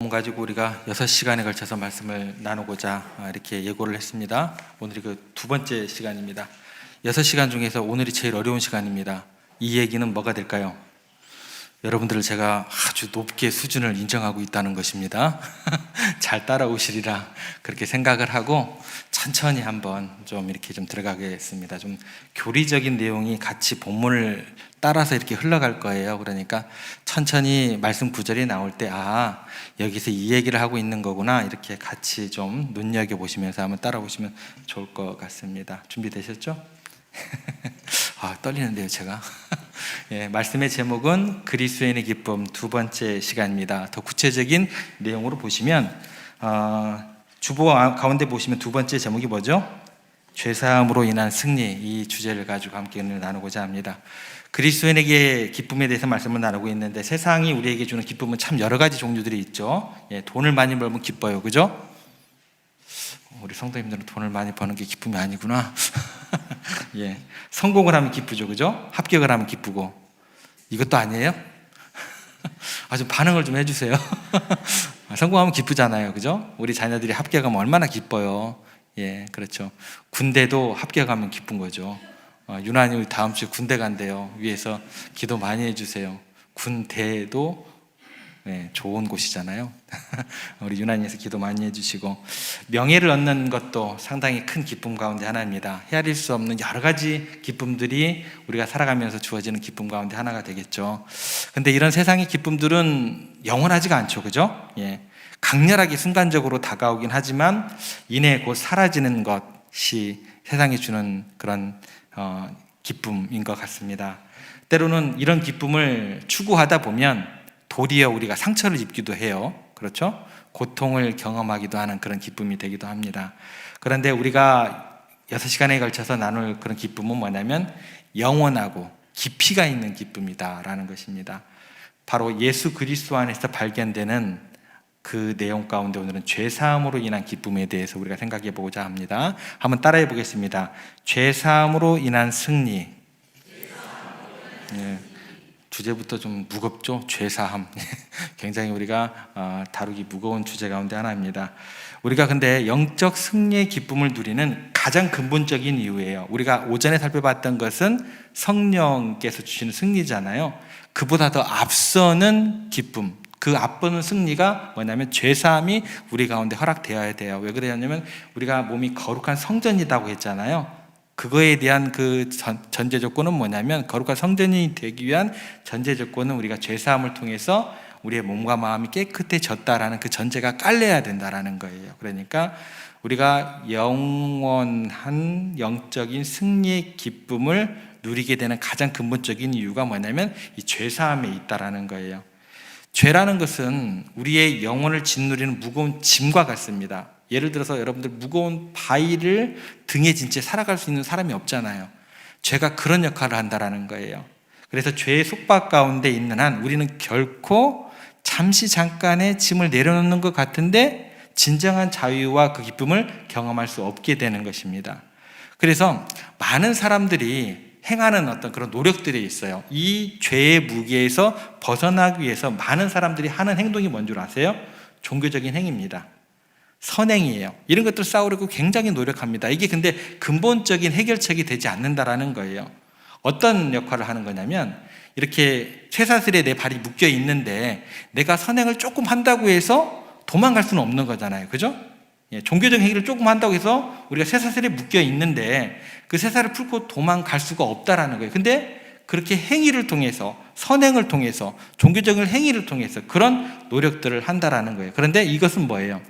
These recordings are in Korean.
본 가지고 우리가 6시간에 걸쳐서 말씀을 나누고자 아, 이렇게 예고를 했습니다. 오늘이 그 두 번째 시간입니다. 6시간 중에서 오늘이 제일 어려운 시간입니다. 이 얘기는 뭐가 될까요? 여러분들을 제가 아주 높게 수준을 인정하고 있다는 것입니다. 잘 따라오시리라 그렇게 생각을 하고 천천히 한번 좀 이렇게 좀 들어가겠습니다. 좀 교리적인 내용이 같이 본문을 따라서 이렇게 흘러갈 거예요. 그러니까 천천히 말씀 구절이 나올 때 아, 여기서 이 얘기를 하고 있는 거구나. 이렇게 같이 좀 눈여겨 보시면서 한번 따라오시면 좋을 것 같습니다. 준비되셨죠? 아, 떨리는데요, 제가. 예, 말씀의 제목은 그리스도인의 기쁨 두 번째 시간입니다. 더 구체적인 내용으로 보시면 어, 주보 가운데 보시면 두 번째 제목이 뭐죠? 죄사함으로 인한 승리 이 주제를 가지고 함께 나누고자 합니다. 그리스도인에게 기쁨에 대해서 말씀을 나누고 있는데 세상이 우리에게 주는 기쁨은 참 여러 가지 종류들이 있죠. 예, 돈을 많이 벌면 기뻐요, 그죠? 우리 성도님들은 돈을 많이 버는 게 기쁨이 아니구나. 예, 성공을 하면 기쁘죠, 그죠? 합격을 하면 기쁘고 이것도 아니에요? 아, 좀 반응을 좀 해주세요. 성공하면 기쁘잖아요, 그죠? 우리 자녀들이 합격하면 얼마나 기뻐요. 예, 그렇죠. 군대도 합격하면 기쁜 거죠. 어, 유난히 다음 주에 군대 간대요. 위에서 기도 많이 해주세요. 군대도 네, 좋은 곳이잖아요. 우리 유난히에서 기도 많이 해주시고 명예를 얻는 것도 상당히 큰 기쁨 가운데 하나입니다. 헤아릴 수 없는 여러 가지 기쁨들이 우리가 살아가면서 주어지는 기쁨 가운데 하나가 되겠죠. 근데 이런 세상의 기쁨들은 영원하지가 않죠, 그죠? 예, 강렬하게 순간적으로 다가오긴 하지만 이내 곧 사라지는 것이 세상이 주는 그런 어, 기쁨인 것 같습니다. 때로는 이런 기쁨을 추구하다 보면 도리어 우리가 상처를 입기도 해요. 그렇죠? 고통을 경험하기도 하는 그런 기쁨이 되기도 합니다. 그런데 우리가 여섯 시간에 걸쳐서 나눌 그런 기쁨은 뭐냐면 영원하고 깊이가 있는 기쁨이다라는 것입니다. 바로 예수 그리스도 안에서 발견되는 그 내용 가운데 오늘은 죄 사함으로 인한 기쁨에 대해서 우리가 생각해 보고자 합니다. 한번 따라해 보겠습니다. 죄 사함으로 인한 승리. 예. 주제부터 좀 무겁죠? 죄사함. 굉장히 우리가 어, 다루기 무거운 주제 가운데 하나입니다. 우리가 근데 영적 승리의 기쁨을 누리는 가장 근본적인 이유예요. 우리가 오전에 살펴봤던 것은 성령께서 주시는 승리잖아요. 그보다 더 앞서는 기쁨, 그 앞서는 승리가 뭐냐면 죄사함이 우리 가운데 허락되어야 돼요. 왜 그러냐면 우리가 몸이 거룩한 성전이라고 했잖아요. 그거에 대한 그 전, 전제 조건은 뭐냐면 거룩한 성전이 되기 위한 전제 조건은 우리가 죄사함을 통해서 우리의 몸과 마음이 깨끗해졌다라는 그 전제가 깔려야 된다라는 거예요. 그러니까 우리가 영원한 영적인 승리의 기쁨을 누리게 되는 가장 근본적인 이유가 뭐냐면 이 죄사함에 있다라는 거예요. 죄라는 것은 우리의 영혼을 짓누리는 무거운 짐과 같습니다. 예를 들어서 여러분들 무거운 바위를 등에 진 채 살아갈 수 있는 사람이 없잖아요. 죄가 그런 역할을 한다라는 거예요. 그래서 죄의 속박 가운데 있는 한 우리는 결코 잠시 잠깐의 짐을 내려놓는 것 같은데 진정한 자유와 그 기쁨을 경험할 수 없게 되는 것입니다. 그래서 많은 사람들이 행하는 어떤 그런 노력들이 있어요. 이 죄의 무게에서 벗어나기 위해서 많은 사람들이 하는 행동이 뭔 줄 아세요? 종교적인 행위입니다. 선행이에요. 이런 것들 쌓으려고 굉장히 노력합니다. 이게 근데 근본적인 해결책이 되지 않는다라는 거예요. 어떤 역할을 하는 거냐면 이렇게 쇠사슬에 내 발이 묶여 있는데 내가 선행을 조금 한다고 해서 도망갈 수는 없는 거잖아요. 그죠? 예, 종교적 행위를 조금 한다고 해서 우리가 쇠사슬에 묶여 있는데 그 쇠사슬을 풀고 도망갈 수가 없다라는 거예요. 근데 그렇게 행위를 통해서 선행을 통해서 종교적인 행위를 통해서 그런 노력들을 한다라는 거예요. 그런데 이것은 뭐예요?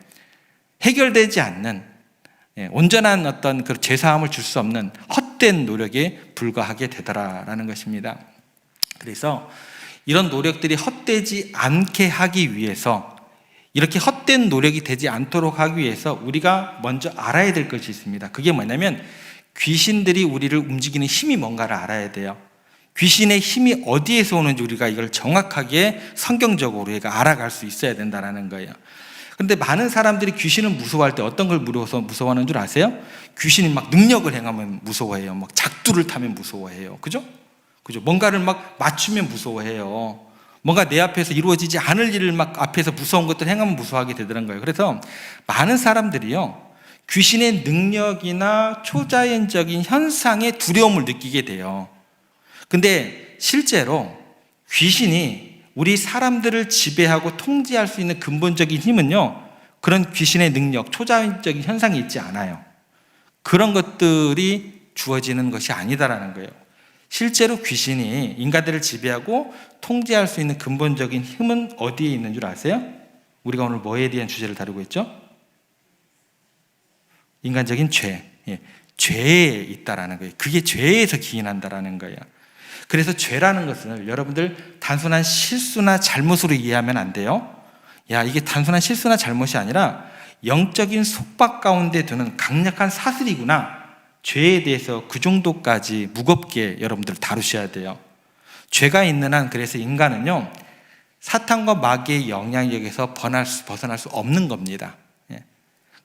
해결되지 않는 예, 온전한 어떤 그 죄사함을 줄 수 없는 헛된 노력에 불과하게 되더라라는 것입니다. 그래서 이런 노력들이 헛되지 않게 하기 위해서 이렇게 헛된 노력이 되지 않도록 하기 위해서 우리가 먼저 알아야 될 것이 있습니다. 그게 뭐냐면 귀신들이 우리를 움직이는 힘이 뭔가를 알아야 돼요. 귀신의 힘이 어디에서 오는지 우리가 이걸 정확하게 성경적으로 우리가 알아갈 수 있어야 된다는 거예요. 근데 많은 사람들이 귀신을 무서워할 때 어떤 걸 무서워서 무서워하는 줄 아세요? 귀신이 막 능력을 행하면 무서워해요. 막 작두를 타면 무서워해요. 그죠? 그죠? 뭔가를 막 맞추면 무서워해요. 뭔가 내 앞에서 이루어지지 않을 일을 막 앞에서 무서운 것들 행하면 무서워하게 되더란 거예요. 그래서 많은 사람들이요. 귀신의 능력이나 초자연적인 현상에 두려움을 느끼게 돼요. 근데 실제로 귀신이 우리 사람들을 지배하고 통제할 수 있는 근본적인 힘은요. 그런 귀신의 능력, 초자연적인 현상이 있지 않아요. 그런 것들이 주어지는 것이 아니다라는 거예요. 실제로 귀신이 인간들을 지배하고 통제할 수 있는 근본적인 힘은 어디에 있는 줄 아세요? 우리가 오늘 뭐에 대한 주제를 다루고 있죠? 인간적인 죄. 예, 죄에 있다라는 거예요. 그게 죄에서 기인한다라는 거예요. 그래서 죄라는 것을 여러분들 단순한 실수나 잘못으로 이해하면 안 돼요. 야, 이게 단순한 실수나 잘못이 아니라 영적인 속박 가운데 두는 강력한 사슬이구나. 죄에 대해서 그 정도까지 무겁게 여러분들 다루셔야 돼요. 죄가 있는 한 그래서 인간은요 사탄과 마귀의 영향력에서 벗어날 수 없는 겁니다.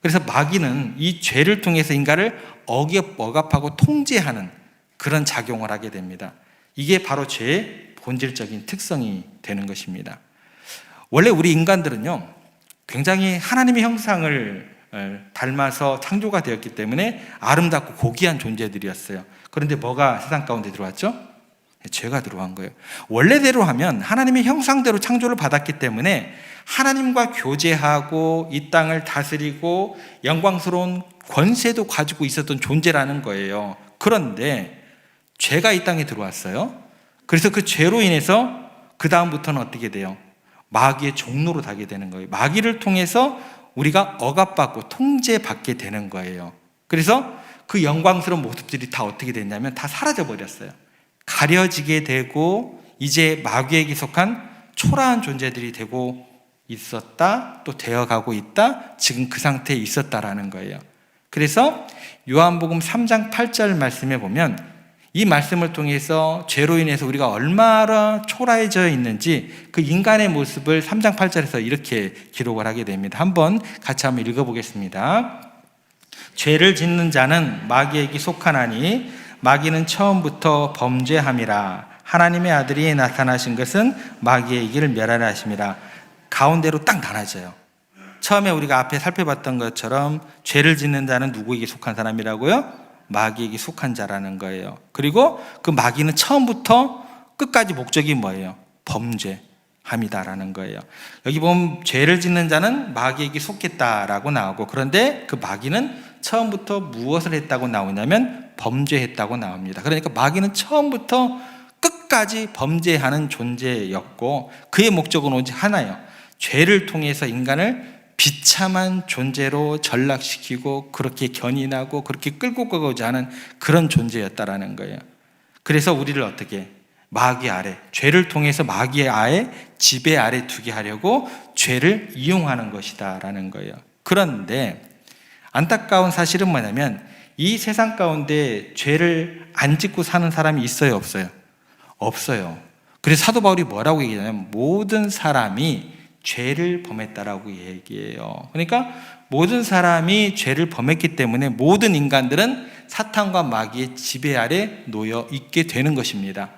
예. 그래서 마귀는 이 죄를 통해서 인간을 억압, 억압하고 통제하는 그런 작용을 하게 됩니다. 이게 바로 죄의 본질적인 특성이 되는 것입니다. 원래 우리 인간들은요 굉장히 하나님의 형상을 어, 닮아서 창조가 되었기 때문에 아름답고 고귀한 존재들이었어요. 그런데 뭐가 세상 가운데 들어왔죠? 죄가 들어간 거예요. 원래대로 하면 하나님의 형상대로 창조를 받았기 때문에 하나님과 교제하고 이 땅을 다스리고 영광스러운 권세도 가지고 있었던 존재라는 거예요. 그런데 죄가 이 땅에 들어왔어요. 그래서 그 죄로 인해서 그 다음부터는 어떻게 돼요? 마귀의 종로로 가게 되는 거예요. 마귀를 통해서 우리가 억압받고 통제받게 되는 거예요. 그래서 그 영광스러운 모습들이 다 어떻게 됐냐면 다 사라져 버렸어요. 가려지게 되고 이제 마귀에게 속한 초라한 존재들이 되고 있었다, 또 되어가고 있다, 지금 그 상태에 있었다라는 거예요. 그래서 요한복음 3장 8절 말씀에 보면 이 말씀을 통해서 죄로 인해서 우리가 얼마나 초라해져 있는지 그 인간의 모습을 3장 8절에서 이렇게 기록을 하게 됩니다. 한번 같이 한번 읽어보겠습니다. 죄를 짓는 자는 마귀에게 속하나니 마귀는 처음부터 범죄함이라 하나님의 아들이 나타나신 것은 마귀의 이기를 멸하라 하심이라 가운데로 딱 나눠져요. 처음에 우리가 앞에 살펴봤던 것처럼 죄를 짓는 자는 누구에게 속한 사람이라고요? 마귀에게 속한 자라는 거예요. 그리고 그 마귀는 처음부터 끝까지 목적이 뭐예요? 범죄함이다라는 거예요. 여기 보면 죄를 짓는 자는 마귀에게 속겠다라고 나오고 그런데 그 마귀는 처음부터 무엇을 했다고 나오냐면 범죄했다고 나옵니다. 그러니까 마귀는 처음부터 끝까지 범죄하는 존재였고 그의 목적은 오직 하나예요. 죄를 통해서 인간을 비참한 존재로 전락시키고 그렇게 견인하고 그렇게 끌고 가고자 하는 그런 존재였다라는 거예요. 그래서 우리를 어떻게 마귀 아래 죄를 통해서 마귀의 아래 지배 아래 두게 하려고 죄를 이용하는 것이다라는 거예요. 그런데 안타까운 사실은 뭐냐면 이 세상 가운데 죄를 안 짓고 사는 사람이 있어요, 없어요? 없어요. 그래서 사도 바울이 뭐라고 얘기하냐면 모든 사람이 죄를 범했다라고 얘기해요. 그러니까 모든 사람이 죄를 범했기 때문에 모든 인간들은 사탄과 마귀의 지배 아래 놓여 있게 되는 것입니다.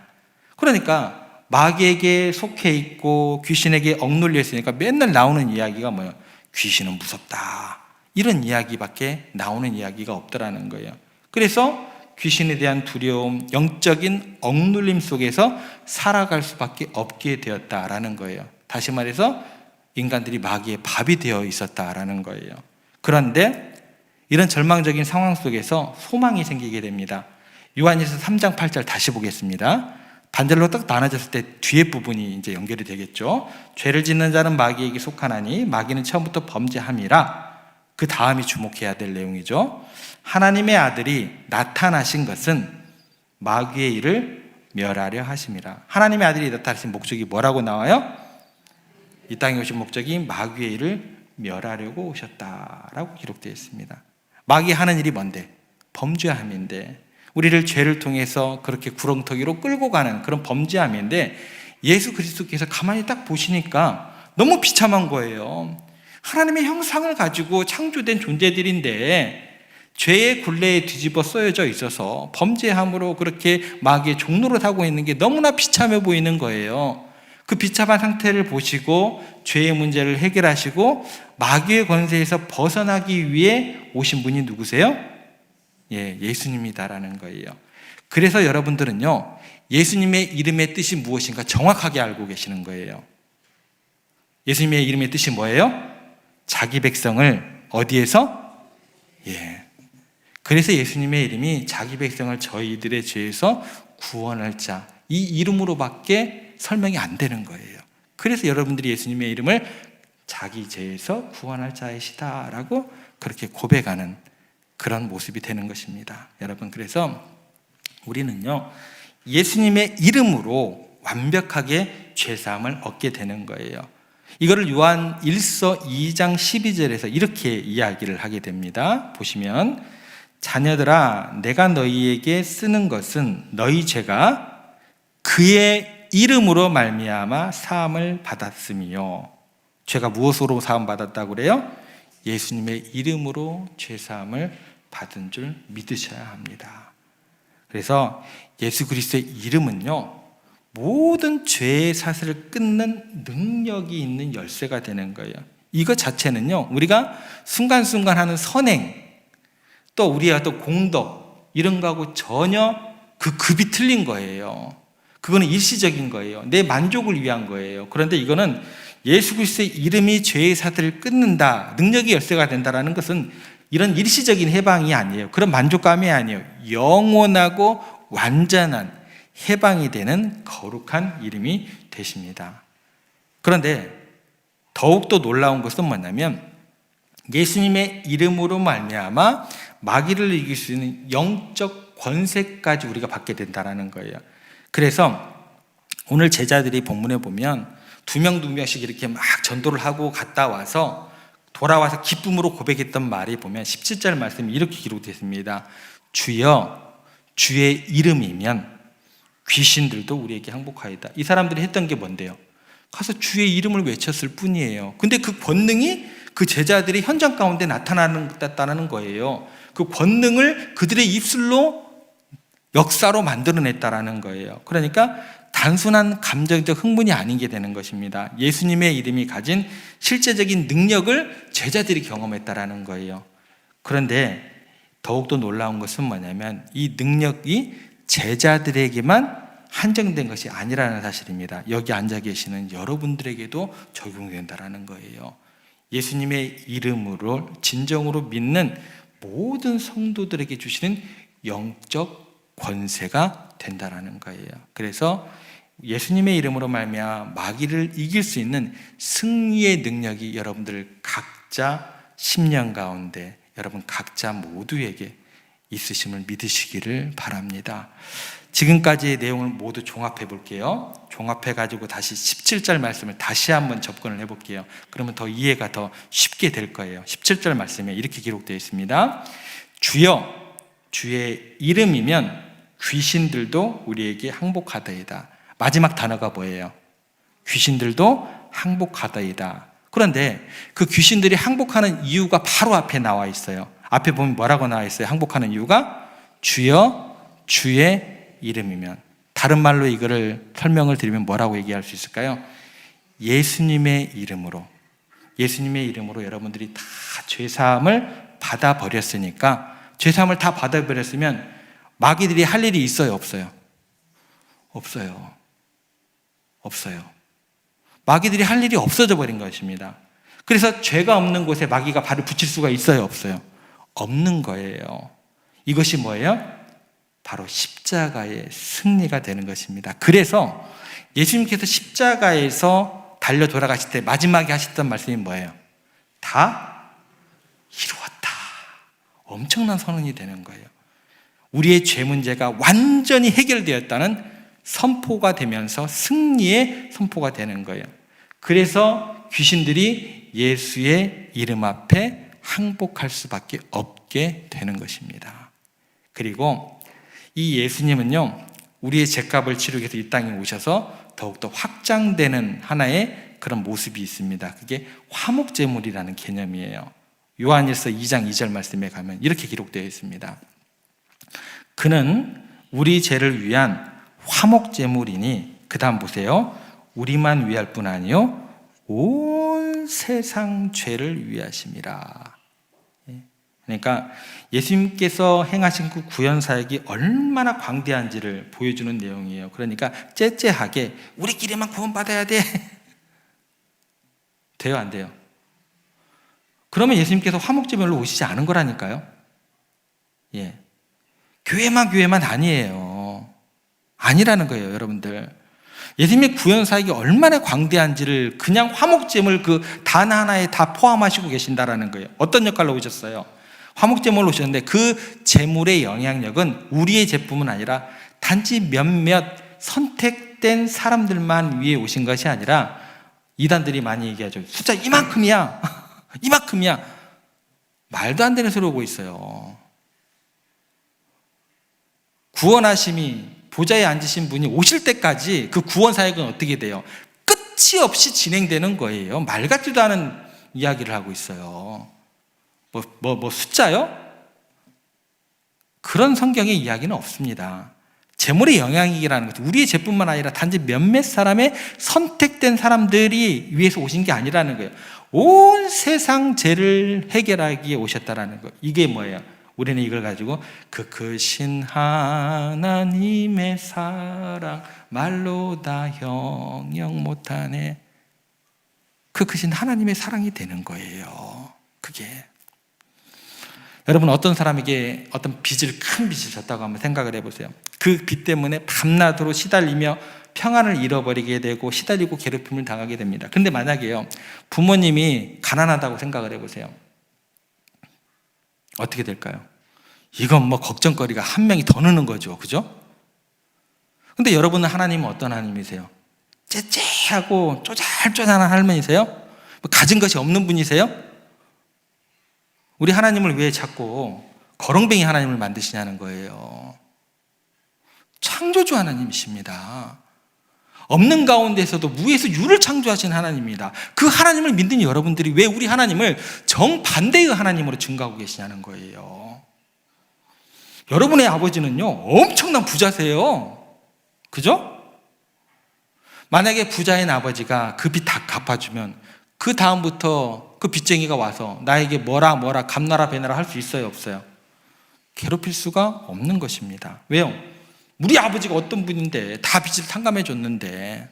그러니까 마귀에게 속해 있고 귀신에게 억눌려 있으니까 맨날 나오는 이야기가 뭐예요? 귀신은 무섭다. 이런 이야기밖에 나오는 이야기가 없더라는 거예요. 그래서 귀신에 대한 두려움, 영적인 억눌림 속에서 살아갈 수밖에 없게 되었다라는 거예요. 다시 말해서 인간들이 마귀의 밥이 되어 있었다라는 거예요. 그런데 이런 절망적인 상황 속에서 소망이 생기게 됩니다. 요한에서 3장 8절 다시 보겠습니다. 반절로 딱 나눠졌을 때 뒤에 부분이 이제 연결이 되겠죠. 죄를 짓는 자는 마귀에게 속하나니 마귀는 처음부터 범죄함이라 그 다음이 주목해야 될 내용이죠. 하나님의 아들이 나타나신 것은 마귀의 일을 멸하려 하심이라. 하나님의 아들이 나타나신 목적이 뭐라고 나와요? 이 땅에 오신 목적이 마귀의 일을 멸하려고 오셨다라고 기록되어 있습니다. 마귀 하는 일이 뭔데? 범죄함인데 우리를 죄를 통해서 그렇게 구렁텅이로 끌고 가는 그런 범죄함인데 예수 그리스도께서 가만히 딱 보시니까 너무 비참한 거예요. 하나님의 형상을 가지고 창조된 존재들인데 죄의 굴레에 뒤집어 쓰여져 있어서 범죄함으로 그렇게 마귀의 종로를 타고 있는 게 너무나 비참해 보이는 거예요. 그 비참한 상태를 보시고 죄의 문제를 해결하시고 마귀의 권세에서 벗어나기 위해 오신 분이 누구세요? 예, 예수님이다라는 거예요. 그래서 여러분들은요, 예수님의 이름의 뜻이 무엇인가 정확하게 알고 계시는 거예요. 예수님의 이름의 뜻이 뭐예요? 자기 백성을 어디에서? 예. 그래서 예수님의 이름이 자기 백성을 저희들의 죄에서 구원할 자. 이 이름으로밖에 설명이 안 되는 거예요. 그래서 여러분들이 예수님의 이름을 자기 죄에서 구원할 자이시다라고 그렇게 고백하는 그런 모습이 되는 것입니다. 여러분, 그래서 우리는요, 예수님의 이름으로 완벽하게 죄사함을 얻게 되는 거예요. 이거를 요한 1서 2장 12절에서 이렇게 이야기를 하게 됩니다. 보시면 자녀들아 내가 너희에게 쓰는 것은 너희 죄가 그의 이름으로 말미암아 사함을 받았음이요. 죄가 무엇으로 사함 받았다고 그래요? 예수님의 이름으로 죄 사함을 받은 줄 믿으셔야 합니다. 그래서 예수 그리스도의 이름은요. 모든 죄의 사슬을 끊는 능력이 있는 열쇠가 되는 거예요. 이것 자체는요, 우리가 순간순간 하는 선행, 또 우리의 어떤 공덕, 이런 거하고 전혀 그 급이 틀린 거예요. 그거는 일시적인 거예요. 내 만족을 위한 거예요. 그런데 이거는 예수 그리스도의 이름이 죄의 사슬을 끊는다, 능력이 열쇠가 된다라는 것은 이런 일시적인 해방이 아니에요. 그런 만족감이 아니에요. 영원하고 완전한 해방이 되는 거룩한 이름이 되십니다. 그런데 더욱더 놀라운 것은 뭐냐면 예수님의 이름으로 말미암아 마귀를 이길 수 있는 영적 권세까지 우리가 받게 된다라는 거예요. 그래서 오늘 제자들이 본문에 보면 두 명 두 명씩 이렇게 막 전도를 하고 갔다 와서 돌아와서 기쁨으로 고백했던 말이 보면 17절 말씀이 이렇게 기록되어 있습니다. 주여 주의 이름이면 귀신들도 우리에게 항복하이다. 이 사람들이 했던 게 뭔데요? 가서 주의 이름을 외쳤을 뿐이에요. 근데 그 권능이 그 제자들이 현장 가운데 나타나는 거예요. 그 권능을 그들의 입술로 역사로 만들어냈다라는 거예요. 그러니까 단순한 감정적 흥분이 아닌 게 되는 것입니다. 예수님의 이름이 가진 실제적인 능력을 제자들이 경험했다라는 거예요. 그런데 더욱더 놀라운 것은 뭐냐면 이 능력이 제자들에게만 한정된 것이 아니라는 사실입니다. 여기 앉아 계시는 여러분들에게도 적용된다라는 거예요. 예수님의 이름으로 진정으로 믿는 모든 성도들에게 주시는 영적 권세가 된다라는 거예요. 그래서 예수님의 이름으로 말미암아 마귀를 이길 수 있는 승리의 능력이 여러분들 각자 10년 가운데 여러분 각자 모두에게 있으심을 믿으시기를 바랍니다. 지금까지의 내용을 모두 종합해 볼게요. 종합해 가지고 다시 17절 말씀을 다시 한번 접근을 해 볼게요. 그러면 더 이해가 더 쉽게 될 거예요. 17절 말씀에 이렇게 기록되어 있습니다. 주여 주의 이름이면 귀신들도 우리에게 항복하다이다. 마지막 단어가 뭐예요? 귀신들도 항복하다이다. 그런데 그 귀신들이 항복하는 이유가 바로 앞에 나와 있어요. 앞에 보면 뭐라고 나와 있어요? 항복하는 이유가 주여 주의 이름이면 다른 말로 이거를 설명을 드리면 뭐라고 얘기할 수 있을까요? 예수님의 이름으로 예수님의 이름으로 여러분들이 다 죄 사함을 받아 버렸으니까 죄 사함을 다 받아 버렸으면 마귀들이 할 일이 있어요, 없어요? 없어요. 없어요. 마귀들이 할 일이 없어져 버린 것입니다. 그래서 죄가 없는 곳에 마귀가 발을 붙일 수가 있어요, 없어요? 없는 거예요. 이것이 뭐예요? 바로 십자가의 승리가 되는 것입니다. 그래서 예수님께서 십자가에서 달려 돌아가실 때 마지막에 하셨던 말씀이 뭐예요? 다 이루었다. 엄청난 선언이 되는 거예요. 우리의 죄 문제가 완전히 해결되었다는 선포가 되면서 승리의 선포가 되는 거예요. 그래서 귀신들이 예수의 이름 앞에 항복할 수밖에 없게 되는 것입니다. 그리고 이 예수님은요, 우리의 죄값을 치르기 위해서 이 땅에 오셔서 더욱더 확장되는 하나의 그런 모습이 있습니다. 그게 화목제물이라는 개념이에요. 요한일서 2장 2절 말씀에 가면 이렇게 기록되어 있습니다. 그는 우리 죄를 위한 화목 제물이니 그 다음 보세요. 우리만 위할 뿐 아니요 온 세상 죄를 위하심이라. 예. 그러니까 예수님께서 행하신 그 구현 사역이 얼마나 광대한지를 보여주는 내용이에요. 그러니까 째째하게 우리끼리만 구원받아야 돼. 돼요, 안 돼요? 그러면 예수님께서 화목제별로 오시지 않은 거라니까요. 예. 교회만 교회만 아니에요. 아니라는 거예요, 여러분들. 예수님의 구현 사역이 얼마나 광대한지를 그냥 화목제물 그 단 하나에 다 포함하시고 계신다라는 거예요. 어떤 역할로 오셨어요? 화목제물로 오셨는데 그 제물의 영향력은 우리의 제품은 아니라 단지 몇몇 선택된 사람들만 위해 오신 것이 아니라 이단들이 많이 얘기하죠. 숫자 이만큼이야. 이만큼이야. 말도 안 되는 소리 오고 있어요. 구원하심이 보좌에 앉으신 분이 오실 때까지 그 구원 사역은 어떻게 돼요? 끝이 없이 진행되는 거예요. 말 같지도 않은 이야기를 하고 있어요. 뭐, 뭐, 뭐 숫자요? 그런 성경의 이야기는 없습니다. 재물의 영향이라는 것은 우리의 제뿐만 아니라 단지 몇몇 사람의 선택된 사람들이 위해서 오신 게 아니라는 거예요. 온 세상 죄를 해결하기 위해 오셨다라는 거. 이게 뭐예요? 우리는 이걸 가지고 그 크신 하나님의 사랑 말로 다 형용 못하네. 그 크신 하나님의 사랑이 되는 거예요. 그게. 여러분 어떤 사람에게 어떤 빚을 큰 빚을 졌다고 한번 생각을 해보세요. 그 빚 때문에 밤낮으로 시달리며 평안을 잃어버리게 되고 시달리고 괴롭힘을 당하게 됩니다. 근데 만약에요 부모님이 가난하다고 생각을 해보세요. 어떻게 될까요? 이건 뭐 걱정거리가 한 명이 더 느는 거죠. 그죠? 근데 여러분은 하나님은 어떤 하나님이세요? 째째하고 쪼잘쪼잘한 할머니세요? 뭐 가진 것이 없는 분이세요? 우리 하나님을 왜 자꾸 거렁뱅이 하나님을 만드시냐는 거예요. 창조주 하나님이십니다. 없는 가운데서도 무에서 유를 창조하신 하나님입니다. 그 하나님을 믿는 여러분들이 왜 우리 하나님을 정반대의 하나님으로 증가하고 계시냐는 거예요. 여러분의 아버지는요, 엄청난 부자세요. 그죠? 만약에 부자인 아버지가 그 빚 다 갚아주면 그 다음부터 그 빚쟁이가 와서 나에게 뭐라 뭐라 갚나라 배나라 할 수 있어요, 없어요? 괴롭힐 수가 없는 것입니다. 왜요? 우리 아버지가 어떤 분인데 다 빚을 탕감해 줬는데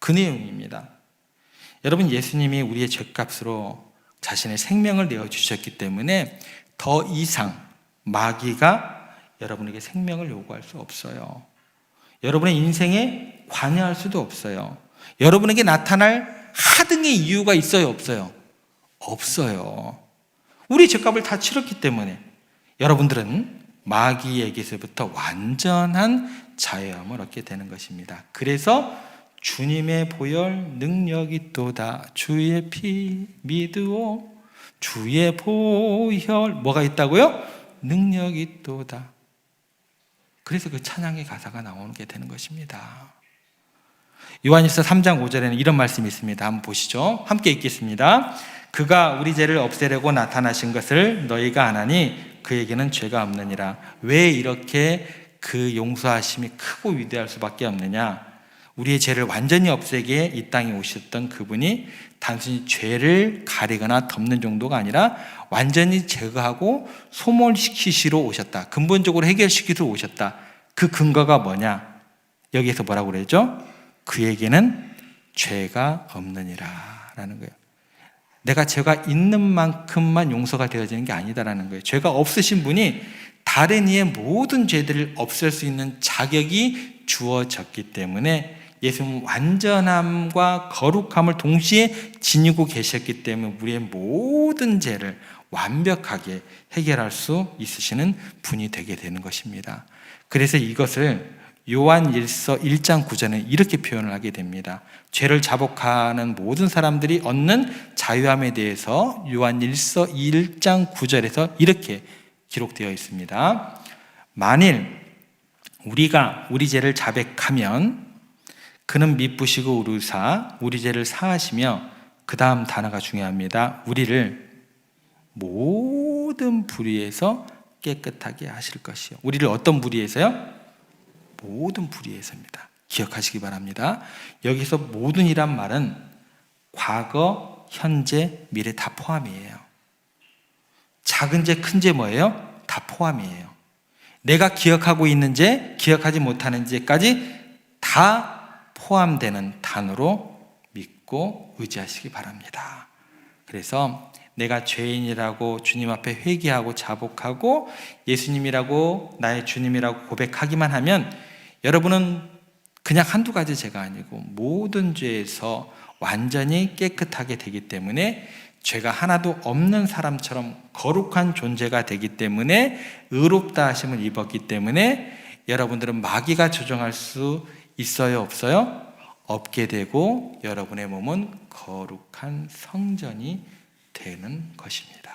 그 내용입니다. 여러분 예수님이 우리의 죄값으로 자신의 생명을 내어 주셨기 때문에 더 이상 마귀가 여러분에게 생명을 요구할 수 없어요. 여러분의 인생에 관여할 수도 없어요. 여러분에게 나타날 하등의 이유가 있어요, 없어요? 없어요. 우리 죄값을 다 치렀기 때문에 여러분들은 마귀에게서부터 완전한 자유함을 얻게 되는 것입니다. 그래서 주님의 보혈 능력이 또다 주의 피 믿으오 주의 보혈 뭐가 있다고요? 능력이 또다. 그래서 그 찬양의 가사가 나오게 되는 것입니다. 요한일서 3장 5절에는 이런 말씀이 있습니다. 한번 보시죠. 함께 읽겠습니다. 그가 우리 죄를 없애려고 나타나신 것을 너희가 아나니 그에게는 죄가 없느니라. 왜 이렇게 그 용서하심이 크고 위대할 수밖에 없느냐? 우리의 죄를 완전히 없애기에 이 땅에 오셨던 그분이 단순히 죄를 가리거나 덮는 정도가 아니라 완전히 제거하고 소멸시키시러 오셨다. 근본적으로 해결시키러 오셨다. 그 근거가 뭐냐? 여기에서 뭐라고 그러죠? 그에게는 죄가 없느니라. 라는 거예요. 내가 죄가 있는 만큼만 용서가 되어지는 게 아니다라는 거예요. 죄가 없으신 분이 다른 이의 모든 죄들을 없앨 수 있는 자격이 주어졌기 때문에 예수님은 완전함과 거룩함을 동시에 지니고 계셨기 때문에 우리의 모든 죄를 완벽하게 해결할 수 있으시는 분이 되게 되는 것입니다. 그래서 이것을 요한 1서 1장 9절에 이렇게 표현을 하게 됩니다. 죄를 자복하는 모든 사람들이 얻는 자유함에 대해서 요한 1서 1장 9절에서 이렇게 기록되어 있습니다. 만일 우리가 우리 죄를 자백하면 그는 미쁘시고 우르사 우리 죄를 사하시며 그 다음 단어가 중요합니다. 우리를 모든 불의에서 깨끗하게 하실 것이요. 우리를 어떤 불의에서요? 모든 불의에서입니다. 기억하시기 바랍니다. 여기서 모든이란 말은 과거, 현재, 미래 다 포함이에요. 작은 죄, 큰 죄 뭐예요? 다 포함이에요. 내가 기억하고 있는 죄, 기억하지 못하는 죄까지 다 포함되는 단어로 믿고 의지하시기 바랍니다. 그래서 내가 죄인이라고 주님 앞에 회개하고 자복하고 예수님이라고 나의 주님이라고 고백하기만 하면 여러분은 그냥 한두 가지 죄가 아니고 모든 죄에서 완전히 깨끗하게 되기 때문에 죄가 하나도 없는 사람처럼 거룩한 존재가 되기 때문에 의롭다 하심을 입었기 때문에 여러분들은 마귀가 조종할 수 있어요 없어요? 없게 되고 여러분의 몸은 거룩한 성전이 되는 것입니다.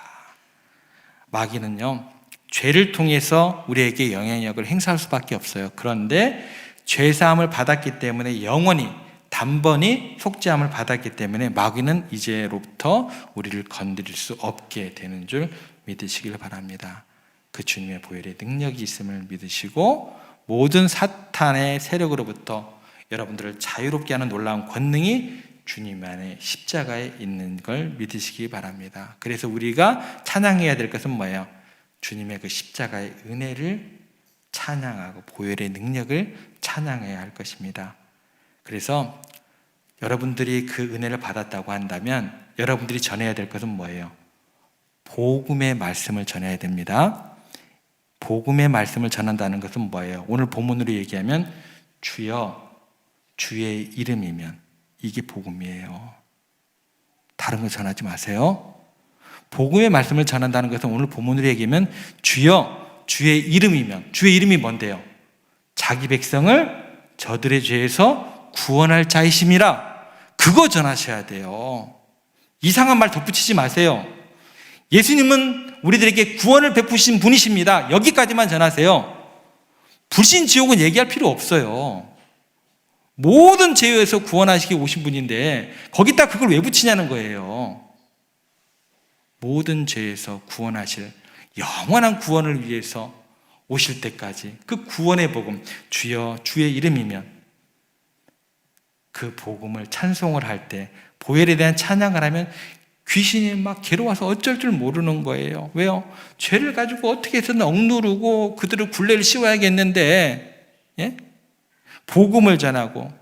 마귀는요, 죄를 통해서 우리에게 영향력을 행사할 수밖에 없어요. 그런데 죄 사함을 받았기 때문에 영원히 단번이 속죄함을 받았기 때문에 마귀는 이제로부터 우리를 건드릴 수 없게 되는 줄 믿으시길 바랍니다. 그 주님의 보혈의 능력이 있음을 믿으시고 모든 사탄의 세력으로부터 여러분들을 자유롭게 하는 놀라운 권능이 주님 안에 십자가에 있는 걸 믿으시기 바랍니다. 그래서 우리가 찬양해야 될 것은 뭐예요? 주님의 그 십자가의 은혜를 찬양하고 보혈의 능력을 찬양해야 할 것입니다. 그래서 여러분들이 그 은혜를 받았다고 한다면 여러분들이 전해야 될 것은 뭐예요? 복음의 말씀을 전해야 됩니다. 복음의 말씀을 전한다는 것은 뭐예요? 오늘 본문으로 얘기하면 주여 주의 이름이면 이게 복음이에요. 다른 거 전하지 마세요. 복음의 말씀을 전한다는 것은 오늘 본문으로 얘기하면 주여 주의 이름이면 주의 이름이 뭔데요? 자기 백성을 저들의 죄에서 구원할 자이심이라 그거 전하셔야 돼요. 이상한 말 덧붙이지 마세요. 예수님은 우리들에게 구원을 베푸신 분이십니다. 여기까지만 전하세요. 불신 지옥은 얘기할 필요 없어요. 모든 죄에서 구원하시기 오신 분인데 거기다 그걸 왜 붙이냐는 거예요. 모든 죄에서 구원하실 영원한 구원을 위해서 오실 때까지 그 구원의 복음 주여 주의 이름이면 그 복음을 찬송을 할 때 보혈에 대한 찬양을 하면 귀신이 막 괴로워서 어쩔 줄 모르는 거예요. 왜요? 죄를 가지고 어떻게 해서든 억누르고 그들을 굴레를 씌워야겠는데 예? 복음을 전하고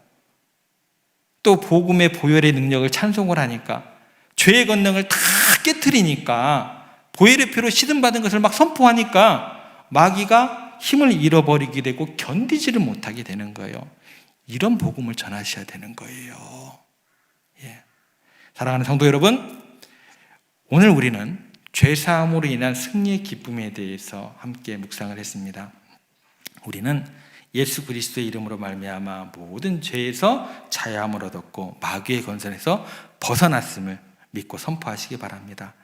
또 복음의 보혈의 능력을 찬송을 하니까 죄의 권능을 다 깨뜨리니까 보혈의 피로 시든받은 것을 막 선포하니까 마귀가 힘을 잃어버리게 되고 견디지를 못하게 되는 거예요. 이런 복음을 전하셔야 되는 거예요. 예. 사랑하는 성도 여러분, 오늘 우리는 죄사함으로 인한 승리의 기쁨에 대해서 함께 묵상을 했습니다. 우리는 예수 그리스도의 이름으로 말미암아 모든 죄에서 자유함을 얻었고 마귀의 건선에서 벗어났음을 믿고 선포하시기 바랍니다.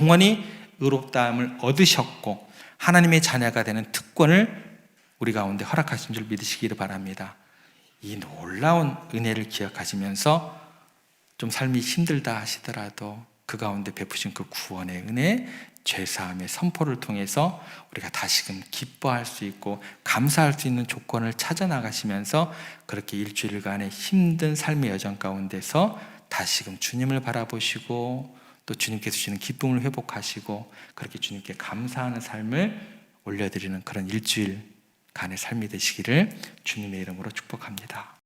영원히 의롭다함을 얻으셨고 하나님의 자녀가 되는 특권을 우리 가운데 허락하신 줄 믿으시기를 바랍니다. 이 놀라운 은혜를 기억하시면서 좀 삶이 힘들다 하시더라도 그 가운데 베푸신 그 구원의 은혜, 죄사함의 선포를 통해서 우리가 다시금 기뻐할 수 있고 감사할 수 있는 조건을 찾아 나가시면서 그렇게 일주일간의 힘든 삶의 여정 가운데서 다시금 주님을 바라보시고 또 주님께서 주시는 기쁨을 회복하시고 그렇게 주님께 감사하는 삶을 올려드리는 그런 일주일간의 삶이 되시기를 주님의 이름으로 축복합니다.